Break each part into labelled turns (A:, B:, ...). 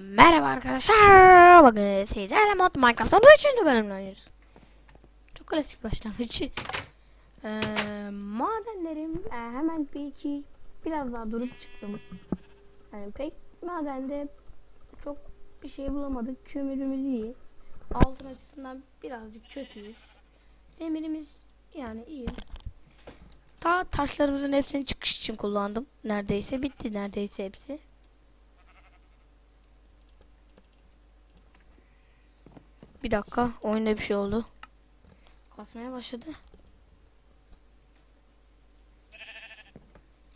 A: Merhaba arkadaşlar. Bugün sizlerle mod Minecraft'ın 3. bölümünü oynuyoruz. Çok klasik başlangıç. Ee, madenlerim e, hemen bir iki biraz daha durup çıktım. Yani pek madende çok bir şey bulamadık. Kömürümüz iyi. Altın açısından birazcık kötüyüz. Demirimiz yani iyi. Ta taşlarımızın hepsini çıkış için kullandım. Neredeyse bitti neredeyse hepsi. Bir dakika oyunda bir şey oldu. Kasmaya başladı.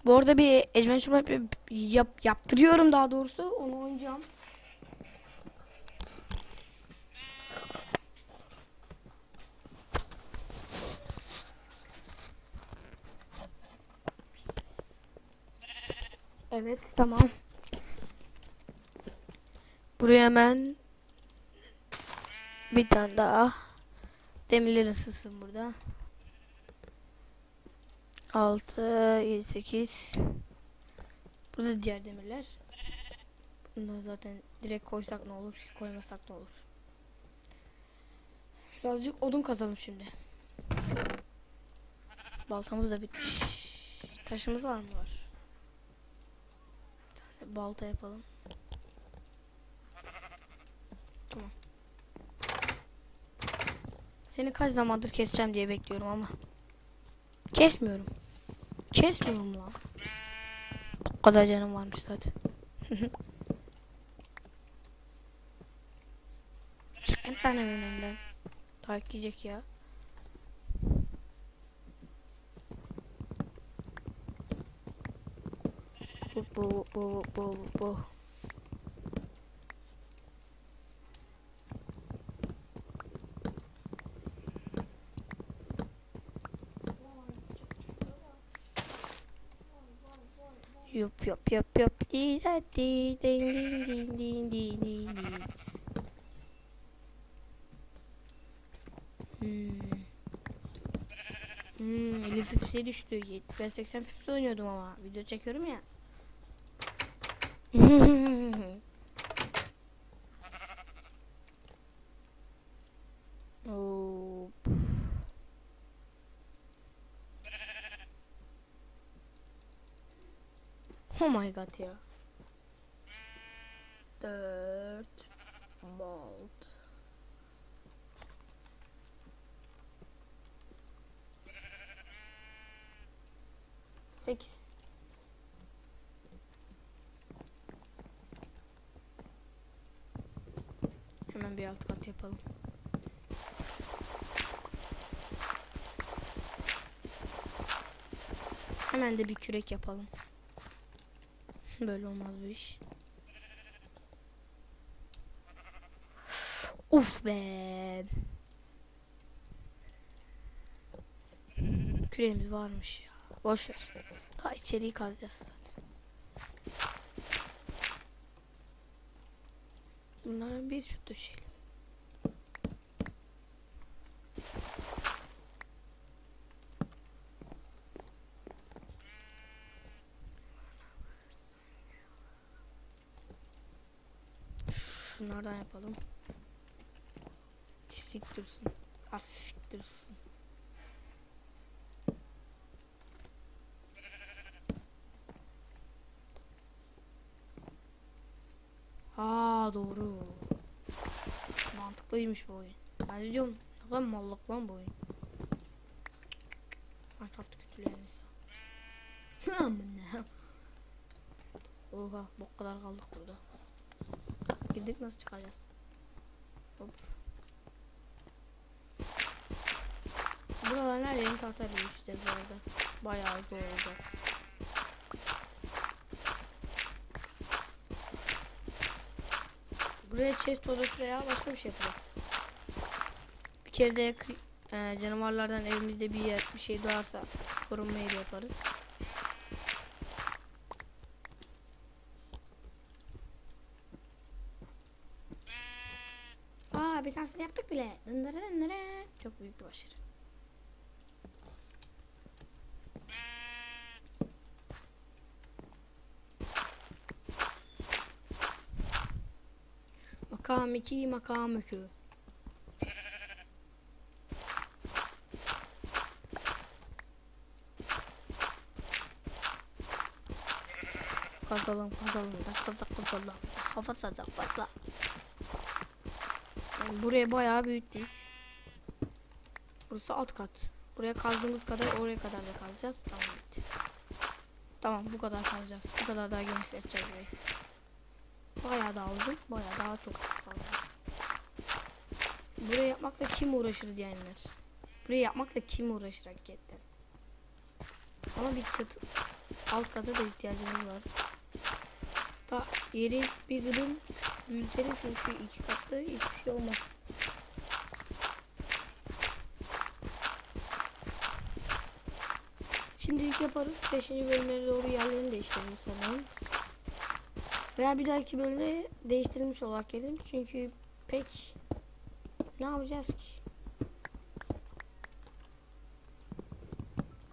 A: Bu arada bir adventure map yap, yaptırıyorum daha doğrusu. Onu oynayacağım. Evet tamam. Buraya hemen bir tane daha demirler ısınsın burada. 6 7 8 Burada diğer demirler. Bunları zaten direkt koysak ne olur, koymasak ne olur. Birazcık odun kazalım şimdi. Baltamız da bitmiş. Taşımız var mı var? Bir tane balta yapalım. Seni kaç zamandır keseceğim diye bekliyorum ama. Kesmiyorum. Kesmiyorum lan. O kadar canım varmış zaten. Çıkın lan hemen önden. Takip yiyecek ya. Bu bu bu bu bu. Yup yup yup yup di da di ding ding ding ding ding ding ding. Hmm. Hmm, Elif bir şey düştü. Yet- Ben 80 füpte oynuyordum ama. Video çekiyorum ya. Hop. Oh my god ya. Dört. Malt. Sekiz. Hemen bir alt kat yapalım. Hemen de bir kürek yapalım. Böyle olmaz bu iş. Uf be. Küreğimiz varmış ya. Boş ver. Daha içeriği kazacağız zaten. Bunların bir şu döşeyelim. Şunlardan yapalım. Sik dursun. Arsik dursun. Aa doğru. Mantıklıymış bu oyun. Ben diyorum ne kadar mallık lan bu oyun. Minecraft kötüleyen insan. Oha bu kadar kaldık burada. Girdik nasıl çıkacağız? Hop. Buraların her yerini tahtarlıyor işte bu arada. Bayağı zor olacak. Buraya chest odası veya başka bir şey yaparız. Bir kere de e, canavarlardan evimizde bir yer bir şey doğarsa korunma yeri yaparız. Aa bir tanesini yaptık bile. Dındırı dındırı. Çok büyük bir başarı. Makam 2 makam 2. Kazalım kazalım da kazak kazalım. Hava sazak fazla. Yani buraya bayağı büyüttük. Burası alt kat. Buraya kazdığımız kadar oraya kadar da kalacağız. Tamam bitti. Tamam bu kadar kalacağız. Bu kadar daha genişleteceğiz burayı. Bayağı daha uzun, bayağı daha çok. Buraya yapmakla kim uğraşır diyenler. Buraya yapmakla kim uğraşır hakikaten. Ama bir çatı alt kata da ihtiyacımız var. Ta yeri bir gıdım büyütelim çünkü iki katlı hiçbir şey olmaz. Şimdilik yaparız. 5. bölümlere doğru yerlerini değiştiririz sanırım. Veya bir dahaki bölümde değiştirilmiş olarak gelelim. Çünkü pek ne yapacağız ki?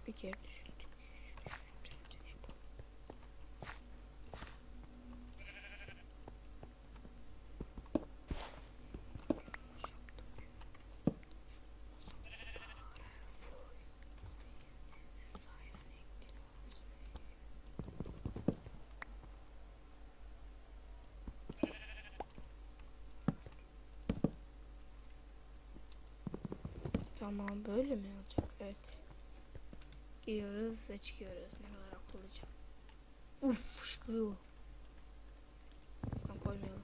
A: Bir kere düşündük. Tamam böyle mi olacak? Evet. Giriyoruz ve çıkıyoruz. Ne kadar akıllıca. Uf fışkırıyor. Tamam koymayalım.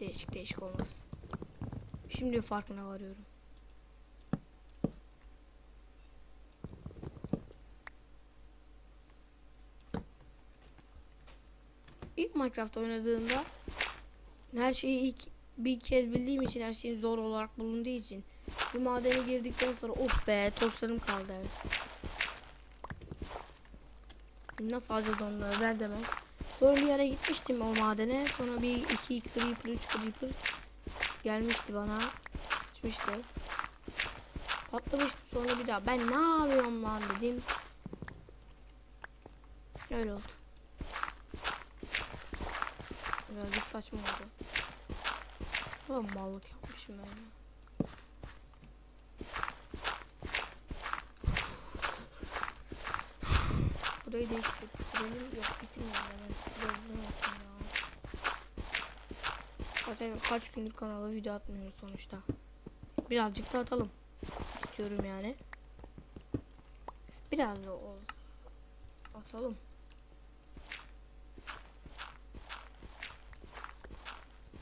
A: Değişik değişik olmaz. Şimdi farkına varıyorum. İlk Minecraft oynadığımda her şeyi ilk bir kez bildiğim için her şeyin zor olarak bulunduğu için bir madene girdikten sonra of be tostlarım kaldı evet. Nasıl alacağız onları der demez. Sonra bir yere gitmiştim o madene. Sonra bir iki creeper, üç creeper gelmişti bana. Sıçmıştı. Patlamıştım sonra bir daha. Ben ne yapıyorum lan dedim. Öyle oldu. Birazcık saçma oldu. Ulan mallık yapmışım ben. ya. Burayı değiştirelim. Yok bitirmeyelim hemen. Biraz uzun olsun ya. Zaten kaç gündür kanala video atmıyoruz sonuçta. Birazcık da atalım. İstiyorum yani. Biraz da olsun. Atalım.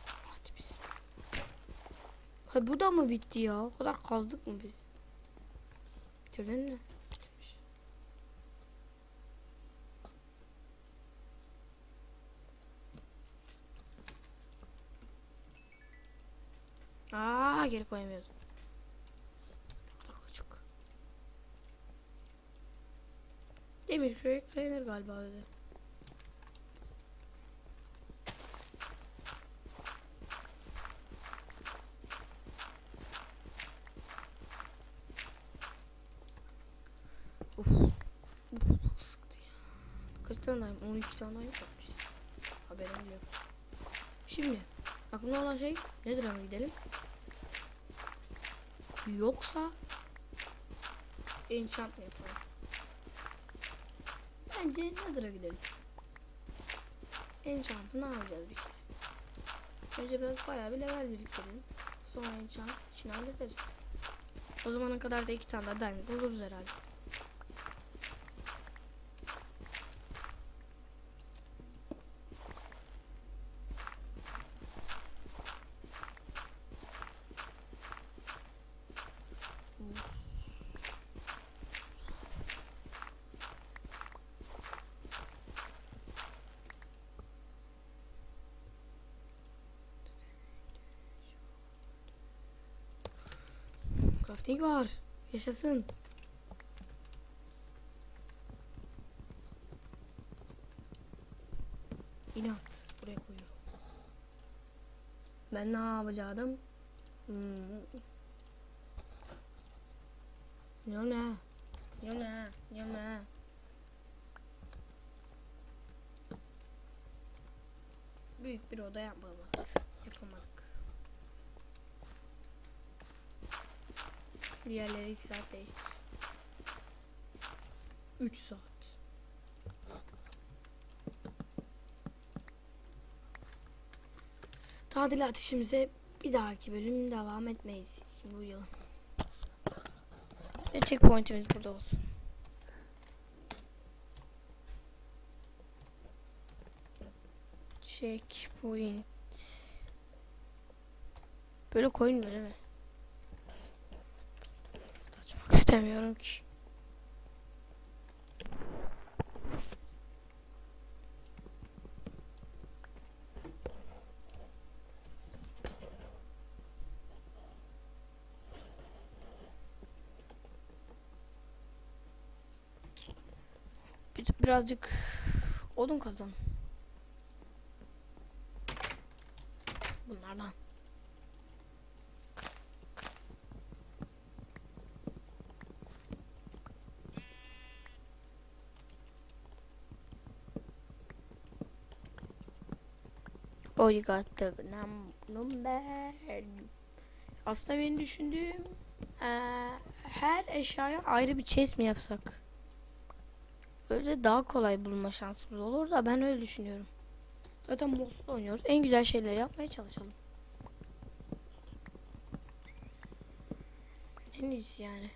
A: Hadi biz. Ha bu da mı bitti ya? O kadar kazdık mı biz? Bitirdin mi? Bitirmiş. Aa geri koyamıyoruz. Demir kürek galiba dedi. Uf. Uf çok sıktı ya. Kaç tane daha? 12 tane daha yapmışız. Haberim yok. Şimdi aklımda olan şey nedir ama gidelim. Yoksa enchant mı yapalım? Bence Nether'a gidelim. Enchant'ı ne yapacağız bir kere? Önce biraz bayağı bir level biriktirelim. Sonra enchant için hallederiz. O zamana kadar da iki tane daha diamond buluruz herhalde. Crafting var. Yaşasın. İnat. Buraya koyuyor. Ben ne yapacaktım? Hmm. Yana. Yana. Yana. Büyük bir oda yapmalı. Yapamadık. Diğerleri 2 saat değiştir. 3 saat. Tadilat işimize bir dahaki bölüm devam etmeyiz şimdi yıl. Ve checkpoint'imiz burada olsun. Checkpoint. Böyle koyulmuyor değil mi? İstemiyorum ki. Bir, birazcık odun kazan. Bunlardan. You got the num number. Aslında benim düşündüğüm eee, her eşyaya ayrı bir chest mi yapsak? Öyle daha kolay bulma şansımız olur da ben öyle düşünüyorum. Zaten Most'ta oynuyoruz. En güzel şeyleri yapmaya çalışalım. En iyisi yani.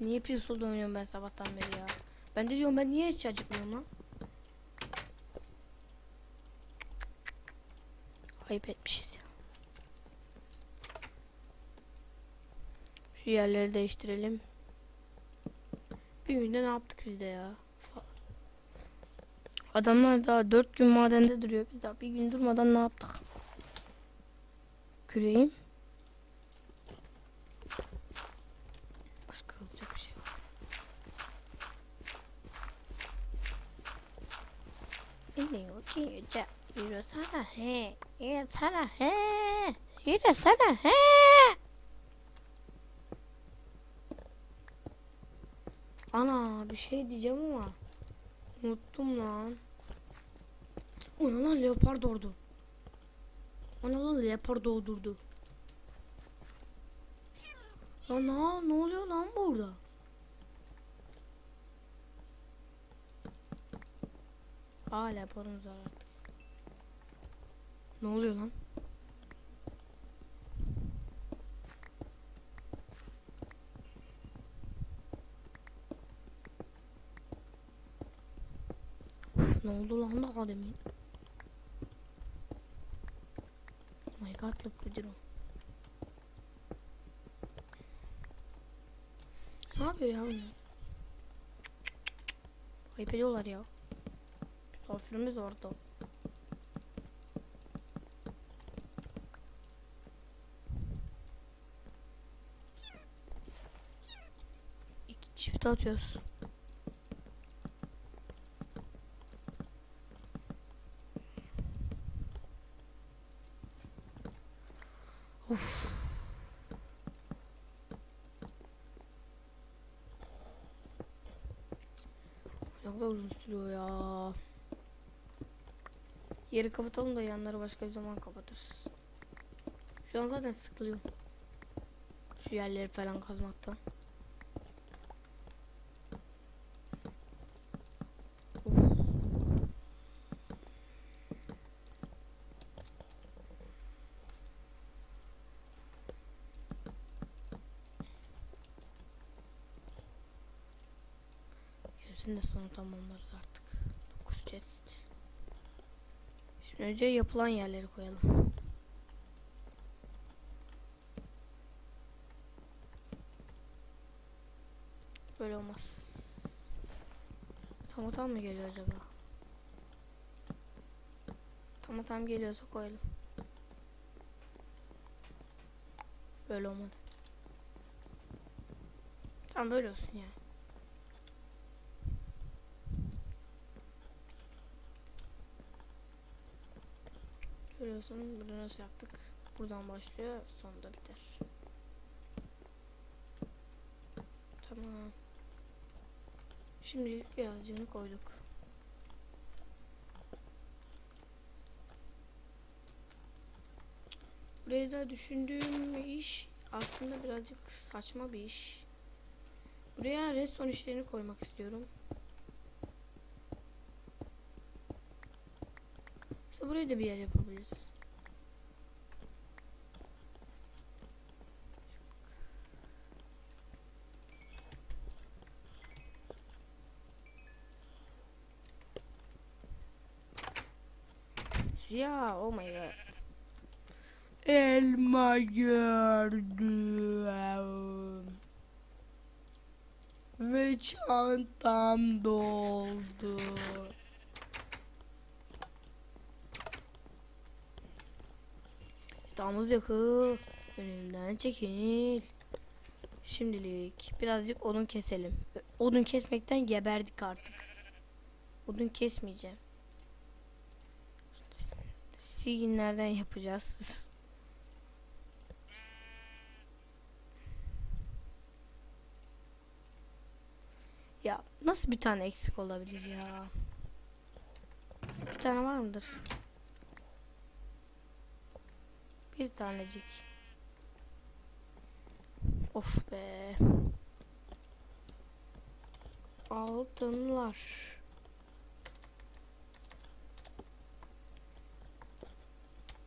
A: Niye Pistol'da oynuyorum ben sabahtan beri ya? Ben de diyorum ben niye hiç acıkmıyorum lan? Ayıp etmişiz ya. Şu yerleri değiştirelim. Bir günde ne yaptık biz de ya? Adamlar daha dört gün madende duruyor. Biz daha bir gün durmadan ne yaptık? Küreyim. Başka alacak bir şey var. Biliyor ki yüce. Yürüsene he. Yürüsene he. Yürüsene he. Ana bir şey diyeceğim ama unuttum lan. Ana lan leopar doğurdu. Ana lan leopar doğdurdu. Lan na- ne oluyor lan burada? Aa leoparımız var artık. Ne oluyor lan? Ne oldu lan daha demin? Oh my godlık bir durum. Ne yapıyor ya? Ayıp ediyorlar ya. Misafirimiz orada. İki çift atıyoruz. Ne kadar uzun sürüyor ya. Yeri kapatalım da yanları başka bir zaman kapatırız. Şu an zaten sıkılıyorum. Şu yerleri falan kazmaktan. Uf. Gerisini de sonra tamamlarız artık. 9 chest. Şimdi önce yapılan yerleri koyalım. Böyle olmaz. Tam mı geliyor acaba? Tam geliyorsa koyalım. Böyle olmadı. Tam böyle olsun ya. Biliyorsunuz burada nasıl yaptık. Buradan başlıyor sonunda biter. Tamam. Şimdi birazcını koyduk. Buraya da düşündüğüm iş aslında birazcık saçma bir iş. Buraya redstone işlerini koymak istiyorum. Buraya da bir yer yapabiliriz. Ya oh my god. Elma gördüm. Ve çantam doldu. İştahımız yakı. Önümden çekil. Şimdilik birazcık odun keselim. Odun kesmekten geberdik artık. Odun kesmeyeceğim. Siginlerden yapacağız. ya nasıl bir tane eksik olabilir ya? Bir tane var mıdır? Bir tanecik. Of be. Altınlar.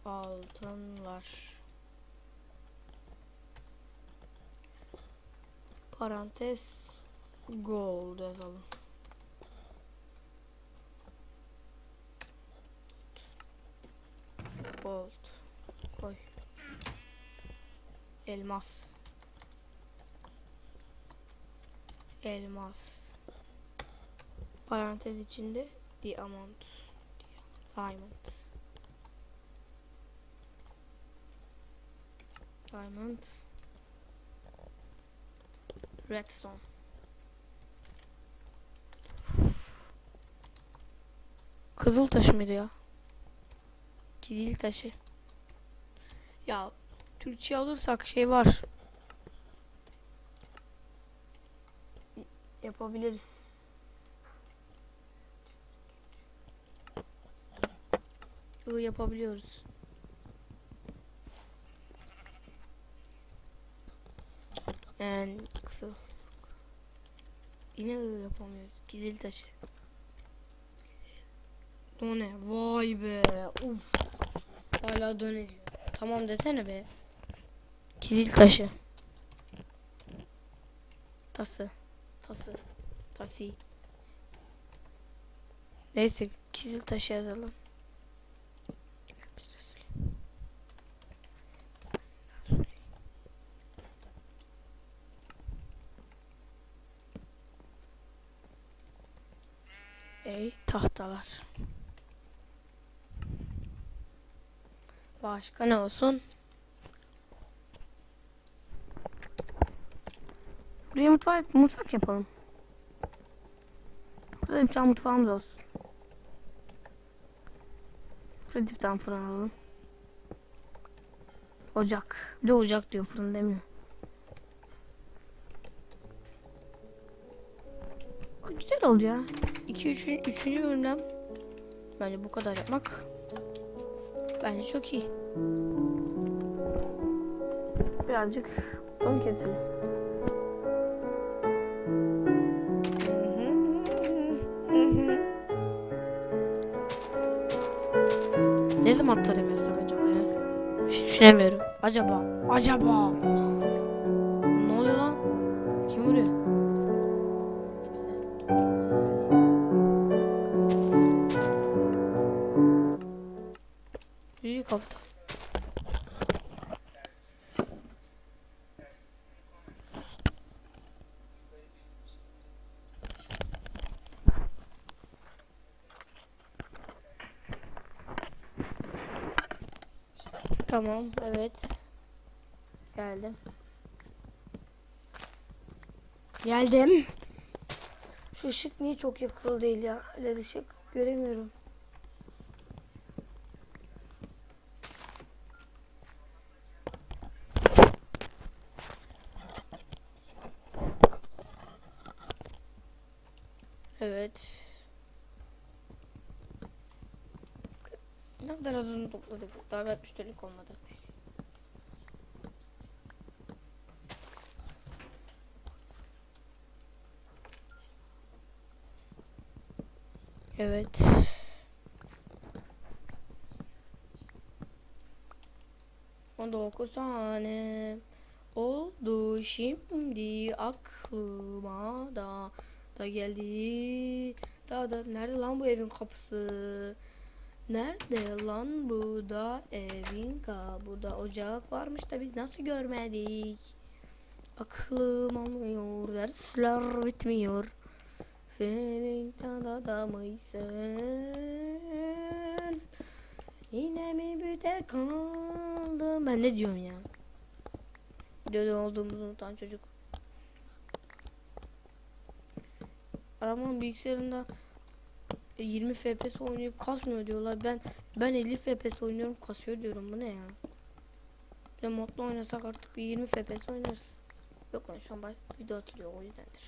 A: Altınlar. Parantez gold yazalım. Gold. Koy. Elmas. Elmas. Parantez içinde diamond. Diamond. Diamond. Redstone. Kızıl taş mıydı ya? Kizil taşı. Ya Türkçe alırsak şey var. Yapabiliriz. Yo, yapabiliyoruz. Yani kızıl. Yine ı yapamıyoruz. Kizil taşı. O ne? Vay be. Uf. Hala dönüyor. Tamam desene be. Kizil taşı. Tası. Tası. Tasi. Neyse kizil taşı yazalım. Ey tahtalar. Başka ne olsun? Buraya mutfak, mutfak yapalım. Burada bir tane mutfağımız olsun. Burada bir tane fırın alalım. Ocak. Bir de ocak diyor fırın demiyor. Güzel oldu ya. 2 3 3. bölümden bence bu kadar yapmak bence çok iyi. Birazcık onu keselim. Ne zaman tarım yapsak acaba ya? Hiç düşünemiyorum. Acaba, acaba. Tamam, evet. Geldim. Geldim. Şu ışık niye çok yakılı değil ya? LED ışık göremiyorum. topladık. Davet müşterilik olmadı. Evet. On dokuz tane oldu şimdi aklıma da da geldi. Da da nerede lan bu evin kapısı? Nerede lan bu da evin kapı burada ocak varmış da biz nasıl görmedik aklım almıyor dersler bitmiyor Felin da mıysın? Yine mi büte kaldım? Ben ne diyorum ya? Videoda olduğumuzu unutan çocuk. Adamın bilgisayarında 20 FPS oynayıp kasmıyor diyorlar. Ben ben 50 FPS oynuyorum kasıyor diyorum. Bu ne ya? Bir de modlu oynasak artık bir 20 FPS oynarız. Yok lan şu an video atılıyor o yüzdendir.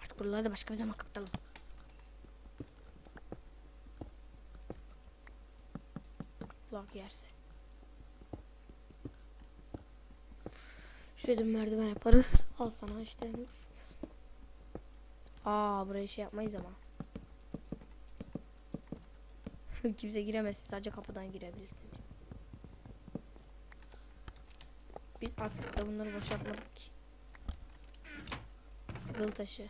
A: Artık buraları da başka bir zaman kapatalım. Kulak yerse. Da merdiven yaparız. Al sana işte. Aa buraya şey yapmayız ama. Kimse giremez. Sadece kapıdan girebilirsiniz. Biz artık da bunları boşaltmadık ki. Kızıl taşı.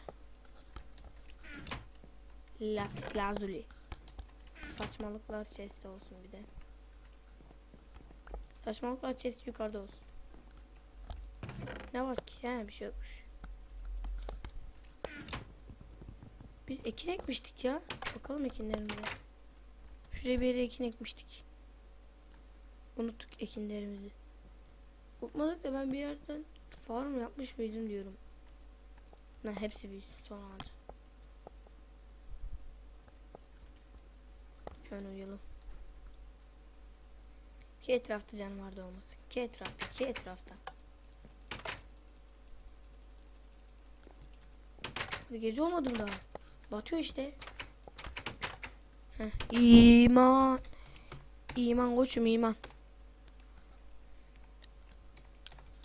A: Lapis lazuli. Saçmalıklar chest olsun bir de. Saçmalıklar chest yukarıda olsun. Ne var ki? He bir şey yokmuş. Biz ekin ekmiştik ya. Bakalım ekinlerimize. Şuraya bir ekin ekmiştik. Unuttuk ekinlerimizi. Unutmadık da ben bir yerden farm yapmış mıydım diyorum. Lan hepsi büyüsün sonra alacağım. Hemen uyuyalım. Ki etrafta canavar da olmasın. Ki etrafta, ki etrafta. Hadi gece olmadı mı daha? Batıyor işte. Heh. İman. İman koçum iman.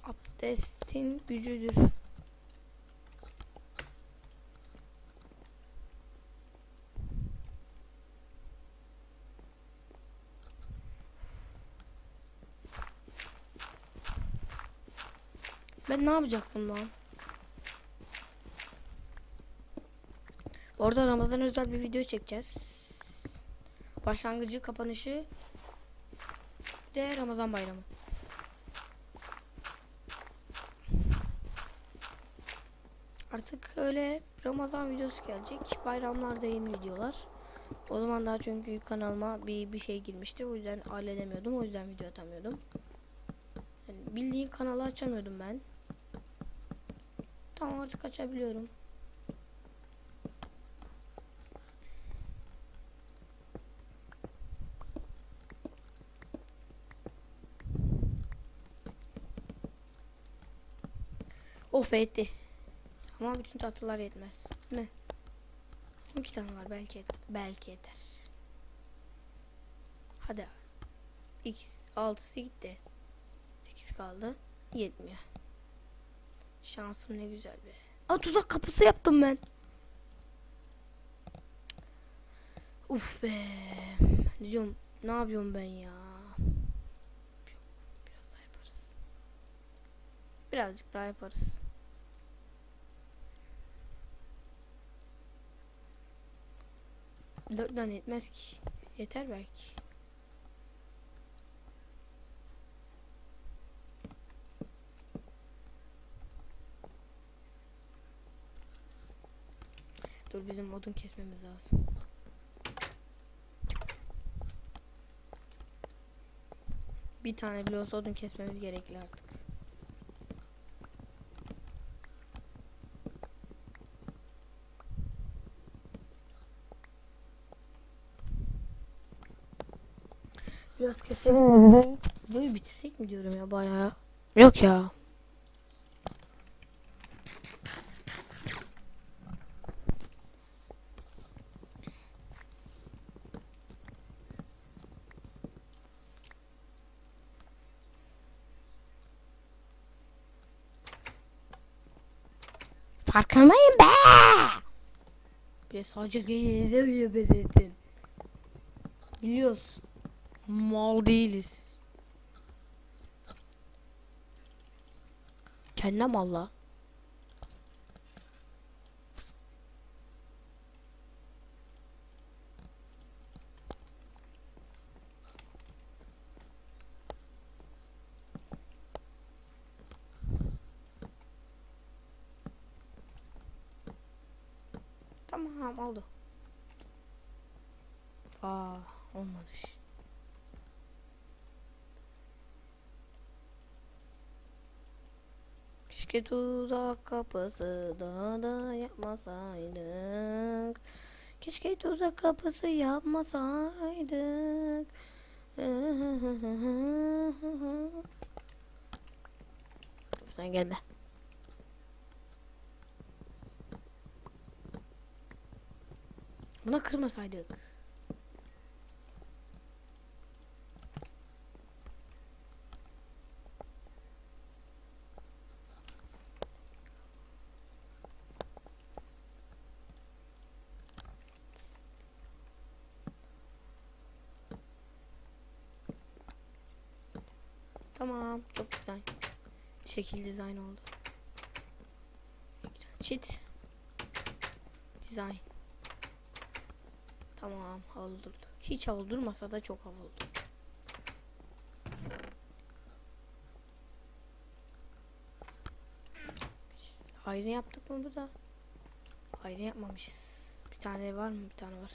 A: Abdestin gücüdür. Ben ne yapacaktım lan? Orada Ramazan özel bir video çekeceğiz. Başlangıcı, kapanışı de Ramazan bayramı. Artık öyle Ramazan videosu gelecek. Bayramlarda yeni videolar. O zaman daha çünkü kanalıma bir bir şey girmişti. O yüzden halledemiyordum. O yüzden video atamıyordum. Yani bildiğin kanalı açamıyordum ben. Tamam artık açabiliyorum. Oh etti. Ama bütün tatlılar yetmez. Değil mi? 12 tane var belki belki yeter. Hadi. abi. İki, altısı gitti. 8 kaldı. Yetmiyor. Şansım ne güzel be. Aa tuzak kapısı yaptım ben. Uf be. Diyorum? Ne yapıyorum ben ya? Birazcık daha yaparız. Dört tane yetmez ki. Yeter belki. Dur bizim odun kesmemiz lazım. Bir tane bile olsa odun kesmemiz gerekli artık. Biraz keselim. Videoyu bitirsek mi diyorum ya bayağı. Yok ya. Farkındayım be. diye sadece geliyor dedim. Biliyoruz. Mal değiliz. Kendine malla. Tamam oldu. Aa olmadı. Keşke tuzak kapısı daha da yapmasaydık. Keşke tuzak kapısı yapmasaydık. Sen gelme. Buna kırmasaydık. Tamam, çok güzel. Şekil dizayn oldu. Çit. Dizayn. Tamam, havalı durdu. Hiç havalı durmasa da çok havalı durdu. Ayrı yaptık mı burada? Ayrı yapmamışız. Bir tane var mı? Bir tane var.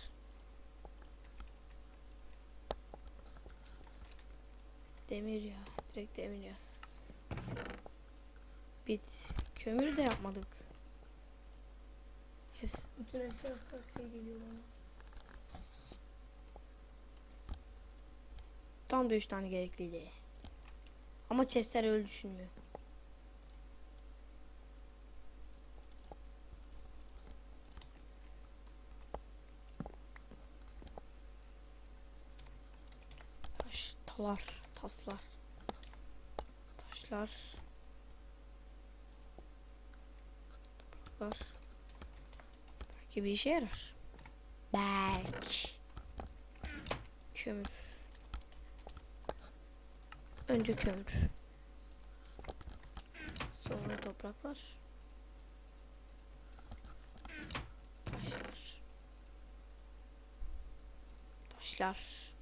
A: Demir ya. Direkt demir yaz. Bit. Kömür de yapmadık. Hepsi. Bütün eşya farklı geliyor bana. Tam da 3 tane gerekliydi. Ama chestler öyle düşünmüyor. Taş, talar, taslar. Taşlar. Topraklar. Belki bir işe yarar. Belki. Kömür. Önce kömür. Sonra topraklar. Taşlar. Taşlar.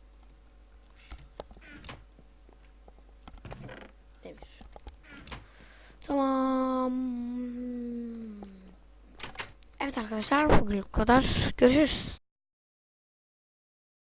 A: Demir. Tamam. Evet arkadaşlar bugün bu kadar. Görüşürüz.